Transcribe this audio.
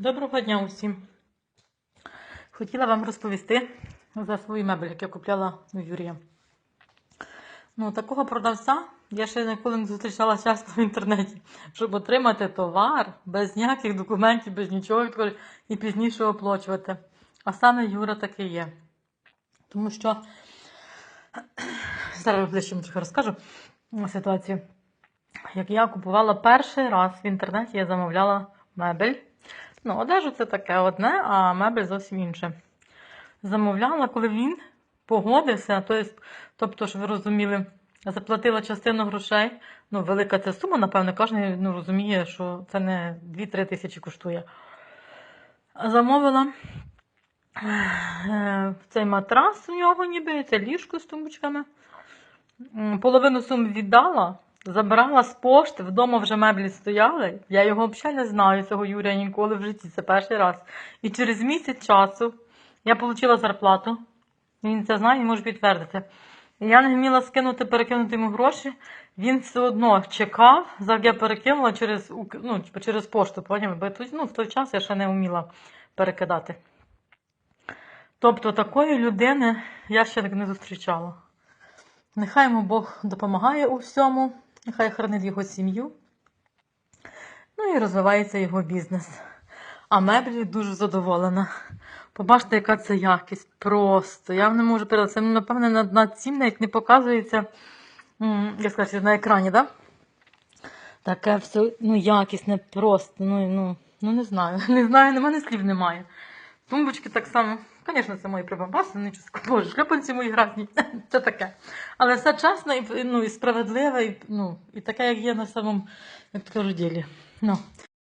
Доброго дня усім. Хотіла вам розповісти за свої меблі, які я купляла у Юрія. Ну, такого продавця я ще ніколи не зустрічала часто в інтернеті, щоб отримати товар без ніяких документів, без нічого і пізніше оплачувати. А саме Юра таки є. Тому що зараз ближче трохи розкажу ситуацію. Як я купувала перший раз в інтернеті, я замовляла мебель. Ну, одежу це таке одне, а мебель зовсім інше. Замовляла, коли він погодився, то тобто, ж ви розуміли, заплатила частину грошей. Ну, велика ця сума, напевне, кожен ну, розуміє, що це не 2-3 тисячі коштує. Замовила е, цей матрас у нього, ніби, це ліжко з тумбочками. Половину суми віддала, забрала з пошти, вдома вже меблі стояли. Я його взагалі не знаю, цього Юрія ніколи в житті, це перший раз. І через місяць часу я отримала зарплату. Він це знає може підтвердити. Я не вміла скинути, перекинути йому гроші. Він все одно чекав, як я перекинула через, ну, через пошту. Поняв? Бо ну, в той час я ще не вміла перекидати. Тобто такої людини я ще не зустрічала. Нехай йому Бог допомагає у всьому, нехай хранить його сім'ю. Ну і розвивається його бізнес. А меблі дуже задоволена. Побачите, яка це якість. Просто. Я не можу передати. Це, напевне, на, на цім навіть не показується, як сказати, на екрані? Да? Таке все ну, якісне, просто. Ну, ну, ну не знаю. Не знаю, на мене слів немає. Тумбочки так само. Звісно, це мої прибамбаси, нічого скажу. Боже, шльопанці мої грязні. Це таке. Але все чесно і, ну, і справедливе, і, ну, і таке, як є на самому, як то кажуть, ділі. Ну.